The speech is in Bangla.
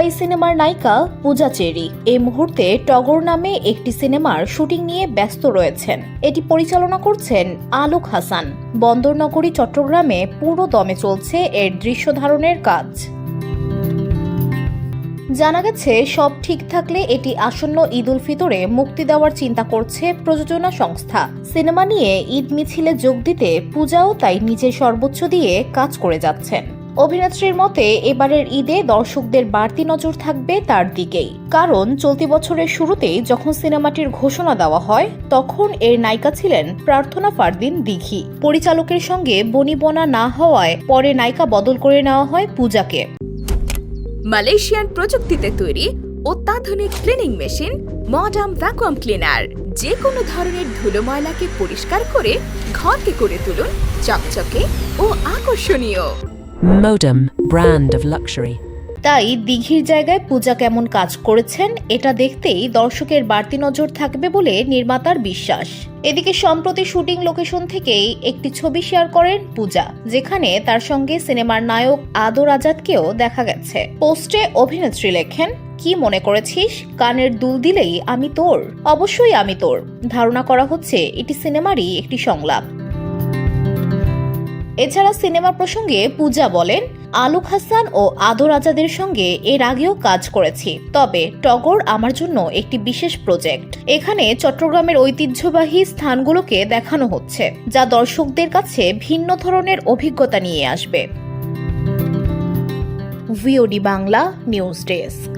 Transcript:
ঢাকাই সিনেমার নায়িকা পূজা চেরি। এই মুহূর্তে টগর নামে একটি সিনেমার শুটিং নিয়ে ব্যস্ত রয়েছেন। এটি পরিচালনা করছেন আলোক হাসান। বন্দরনগরী, চট্টগ্রামে পুরো দমে চলছে এর দৃশ্য ধারণের কাজ। জানা গেছে, সব ঠিক থাকলে এটি আসন্ন ঈদ উল ফিতরে মুক্তি দেওয়ার চিন্তা করছে প্রযোজনা সংস্থা। সিনেমা নিয়ে ঈদ মিছিলে যোগ দিতে পূজাও তাই নিজের সর্বোচ্চ দিয়ে কাজ করে যাচ্ছেন। অভিনেত্রীর মতে, এবারের ঈদে দর্শকদের বাড়তি নজর থাকবে তার দিকেই। কারণ, চলতি বছরের শুরুতেই যখন সিনেমাটির ঘোষণা দেওয়া হয়, তখন এর নায়িকা ছিলেন প্রার্থনা ফারদিন দিঘি। পরিচালকের সঙ্গে বনিবনা না হওয়ায় পরে নায়িকা বদল করে নেওয়া হয় পূজাকে। মালয়েশিয়ান প্রযুক্তিতে তৈরি অত্যাধুনিক cleaning machine, modern vacuum cleaner. যে কোনো ধরনের ধুলো ময়লাকে পরিষ্কার করে ঘরকে করে তুলুন, চকচকে ও আকর্ষণীয়। Modem, brand of luxury. তাই দিঘির জায়গায় পূজা কেমন কাজ করেছেন এটা দেখতেই দর্শকের বাড়তি নজর থাকবে বলে নির্মাতার বিশ্বাস। এদিকে সম্প্রতি শুটিং লোকেশন থেকেই একটি ছবি শেয়ার করেন পূজা যেখানে তার সঙ্গে সিনেমার নায়ক আদর আজাদকেও দেখা গেছে। পোস্টে অভিনেত্রী লেখেন কি মনে করেছিস? কানের দুল দিলেই আমি তোর। অবশ্যই আমি তোর। ধারণা করা হচ্ছে এটি সিনেমারই একটি সংলাপ। এছাড়া সিনেমা প্রসঙ্গে পূজা বলেন আলুক হাসান ও আদর আজাদের সঙ্গে এর আগেও কাজ করেছি। তবে টগর আমার জন্য একটি বিশেষ প্রজেক্ট। এখানে চট্টগ্রামের ঐতিহ্যবাহী স্থানগুলোকে দেখানো হচ্ছে, যা দর্শকদের কাছে ভিন্ন ধরনের অভিজ্ঞতা নিয়ে আসবে। VOD Bangla news desk